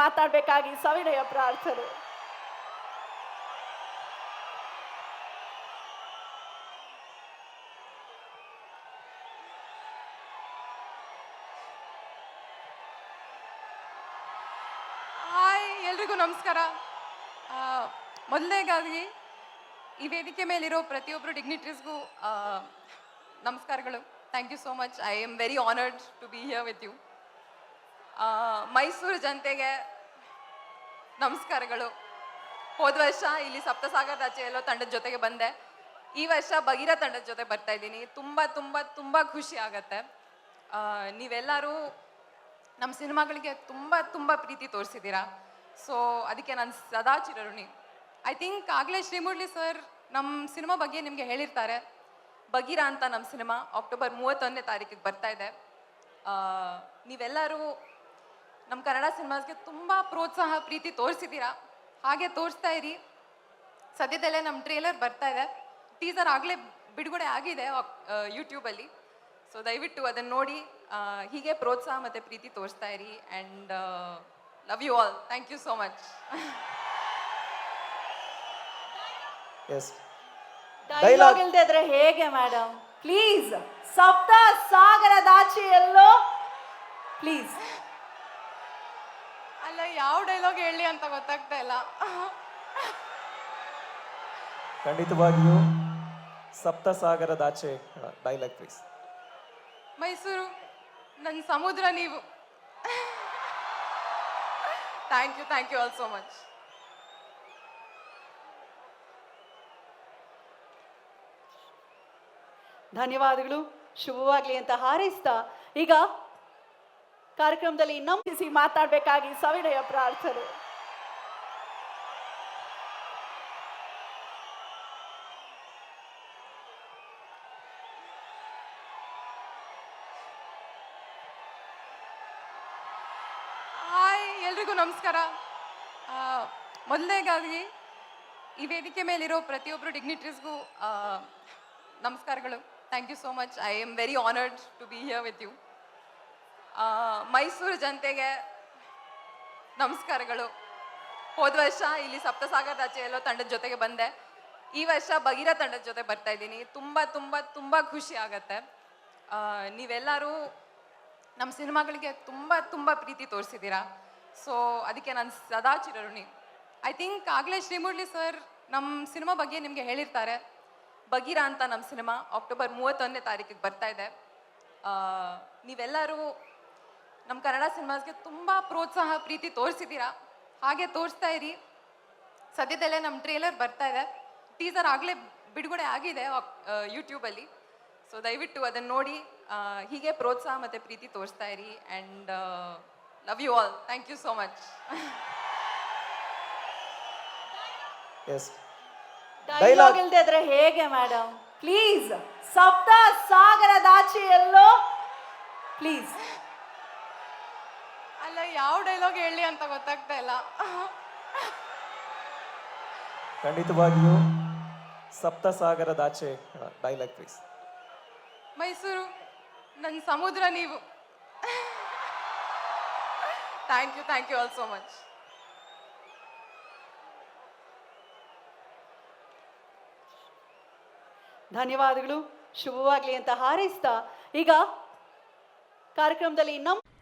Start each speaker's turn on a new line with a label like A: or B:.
A: ಮಾತಾಡಬೇಕಾಗಿ ಸವಿನಯ ಪ್ರಾರ್ಥನೆ.
B: ಎಲ್ರಿಗೂ ನಮಸ್ಕಾರ. ಮೊದಲನೇಗಾಗಿ ಈ ವೇದಿಕೆ ಮೇಲಿರೋ ಪ್ರತಿಯೊಬ್ಬರು ಡಿಗ್ನಿಟ್ರೀಸ್ಗೂ ನಮಸ್ಕಾರಗಳು. Thank you so much I am very honoured to be here with you Mysuru ಜನತೆಗೆ ನಮಸ್ಕಾರಗಳು. ಹೋದ ವರ್ಷ ಇಲ್ಲಿ ಸಪ್ತಸಾಗರ್ ಎಲ್ಲೋ ತಂಡದ ಜೊತೆಗೆ ಬಂದೆ. ಈ ವರ್ಷ ಬಗಿರ ತಂಡದ ಜೊತೆ ಬರ್ತಾ ಇದ್ದೀನಿ. ತುಂಬ ತುಂಬ ತುಂಬ ಖುಷಿ ಆಗತ್ತೆ. ನೀವೆಲ್ಲರೂ ನಮ್ಮ ಸಿನಿಮಾಗಳಿಗೆ ತುಂಬ ತುಂಬ ಪ್ರೀತಿ ತೋರಿಸಿದ್ದೀರಾ. ಸೊ ಅದಕ್ಕೆ ನಾನು ಸದಾ ಚಿರಋಣಿ. ಐ ಥಿಂಕ್ ಆಗಲೇ ಶ್ರೀಮುರಳಿ ಸರ್ ನಮ್ಮ ಸಿನಿಮಾ ಬಗ್ಗೆ ನಿಮಗೆ ಹೇಳಿರ್ತಾರೆ. ಬಗೀರ ಅಂತ ನಮ್ಮ ಸಿನಿಮಾ ಅಕ್ಟೋಬರ್ ಮೂವತ್ತೊಂದನೇ ತಾರೀಕಿಗೆ ಬರ್ತಾ ಇದೆ. ನೀವೆಲ್ಲರೂ ನಮ್ಮ ಕನ್ನಡ ಸಿನಿಮಾಸ್ಗೆ ತುಂಬ ಪ್ರೋತ್ಸಾಹ ಪ್ರೀತಿ ತೋರಿಸಿದ್ದೀರಾ ಹಾಗೆ ತೋರಿಸ್ತಾ ಇರಿ. ಸದ್ಯದಲ್ಲೇ ನಮ್ಮ ಟ್ರೇಲರ್ ಬರ್ತಾ ಇದೆ. ಟೀಸರ್ ಆಗಲೇ ಬಿಡುಗಡೆ ಆಗಿದೆ ಯೂಟ್ಯೂಬಲ್ಲಿ. ಸೊ ದಯವಿಟ್ಟು ಅದನ್ನು ನೋಡಿ ಹೀಗೆ ಪ್ರೋತ್ಸಾಹ ಮತ್ತು ಪ್ರೀತಿ ತೋರಿಸ್ತಾ ಇರಿ and love you all thank you so much
C: yes
A: dialogue ಇಲ್ಲದೆ ಇದ್ರೆ ಹೇಗೆ ಮೇಡಮ್ ಪ್ಲೀಸ್ ಸಪ್ತ ಸಾಗರದಾಚೆ ಎಲ್ಲೋ? ಪ್ಲೀಸ್
B: ಯಾವ ಡೈಲಾಗ್ ಹೇಳಿ ಅಂತ ಗೊತ್ತಾಗ್ತಾ ಇಲ್ಲ.
C: ಖಂಡಿತವಾಗಿಯೂ ಸಪ್ತಸಾಗರದಾಚೆ ಡೈಲಾಗ್ ಪ್ಲೀಸ್
B: ಮೈಸೂರು ನನ್ನ ಸಮುದ್ರ ನೀವು. Thank you thank you all so much
A: ಧನ್ಯವಾದಗಳು. ಶುಭವಾಗಲಿ ಅಂತ ಹಾರೈಸ್ತಾ ಈಗ ಕಾರ್ಯಕ್ರಮದಲ್ಲಿ ನಂಬಿಸಿ ಮಾತಾಡಬೇಕಾಗಿ ಸವಿನಯ ಪ್ರಾರ್ಥನೆ.
B: ಎಲ್ರಿಗೂ ನಮಸ್ಕಾರ. ಮೊದಲನೇಗಾಗಿ ಈ ವೇದಿಕೆ ಮೇಲಿರೋ ಪ್ರತಿಯೊಬ್ಬರು ಡಿಗ್ನಿಟ್ರೀಸ್ಗೂ ನಮಸ್ಕಾರಗಳು. Thank you so much I am very honoured to be here with you Mysuru ಜನತೆಗೆ ನಮಸ್ಕಾರಗಳು. ಹೋದ ವರ್ಷ ಇಲ್ಲಿ ಸಪ್ತಸಾಗರದಾಚೆ ಎಲ್ಲೋ ತಂಡದ ಜೊತೆಗೆ ಬಂದೆ. ಈ ವರ್ಷ ಬಗಿರ ತಂಡದ ಜೊತೆ ಬರ್ತಾ ಇದ್ದೀನಿ. ತುಂಬ ತುಂಬ ತುಂಬ ಖುಷಿ ಆಗತ್ತೆ. ನೀವೆಲ್ಲರೂ ನಮ್ಮ ಸಿನಿಮಾಗಳಿಗೆ ತುಂಬ ತುಂಬ ಪ್ರೀತಿ ತೋರಿಸಿದ್ದೀರಾ. ಸೊ ಅದಕ್ಕೆ ನಾನು ಸದಾ ಚಿರಋಣಿ. ಐ ಥಿಂಕ್ ಆಗಲೇ ಶ್ರೀಮುರಳಿ ಸರ್ ನಮ್ಮ ಸಿನಿಮಾ ಬಗ್ಗೆ ನಿಮಗೆ ಹೇಳಿರ್ತಾರೆ. ಬಗೀರ ಅಂತ ನಮ್ಮ ಸಿನಿಮಾ ಅಕ್ಟೋಬರ್ ಮೂವತ್ತೊಂದನೇ ತಾರೀಕಿಗೆ ಬರ್ತಾ ಇದೆ. ನೀವೆಲ್ಲರೂ ನಮ್ಮ ಕನ್ನಡ ಸಿನಿಮಾಸ್ಗೆ ತುಂಬ ಪ್ರೋತ್ಸಾಹ ಪ್ರೀತಿ ತೋರಿಸಿದ್ದೀರಾ ಹಾಗೆ ತೋರಿಸ್ತಾ ಇರಿ. ಸದ್ಯದಲ್ಲೇ ನಮ್ಮ ಟ್ರೇಲರ್ ಬರ್ತಾ ಇದೆ. ಟೀಸರ್ ಆಗಲೇ ಬಿಡುಗಡೆ ಆಗಿದೆ ಯೂಟ್ಯೂಬಲ್ಲಿ ಸೊ ದಯವಿಟ್ಟು ಅದನ್ನು ನೋಡಿ ಹೀಗೆ ಪ್ರೋತ್ಸಾಹ ಮತ್ತು ಪ್ರೀತಿ ತೋರಿಸ್ತಾ ಇರಿ. And love you all thank you so much
C: yes
A: dialogue ಇಲ್ದೇ ಇದ್ರೆ ಹೇಗೆ ಮೇಡಮ್ ಪ್ಲೀಸ್ ಸಪ್ತ ಸಾಗರದಾಚೆ ಎಲ್ಲೋ? ಪ್ಲೀಸ್
B: ಅಲ್ಲ ಯಾವ ಡೈಲಾಗ್ ಹೇಳಿ ಅಂತ ಗೊತ್ತಾಗ್ತಾ ಇಲ್ಲ.
C: ಖಂಡಿತವಾಗಿಯೂ ಸಪ್ತಸಾಗರದಾಚೆ ಡೈಲಾಗ್ ಪ್ಲೀಸ್
B: ಮೈಸೂರು ನನ್ನ ಸಮುದ್ರ ನೀವು. Thank you thank you all so much
A: ಧನ್ಯವಾದಗಳು. ಶುಭವಾಗಲಿ ಅಂತ ಹಾರೈಸ್ತಾ ಈಗ ಕಾರ್ಯಕ್ರಮದಲ್ಲಿ ನಮ್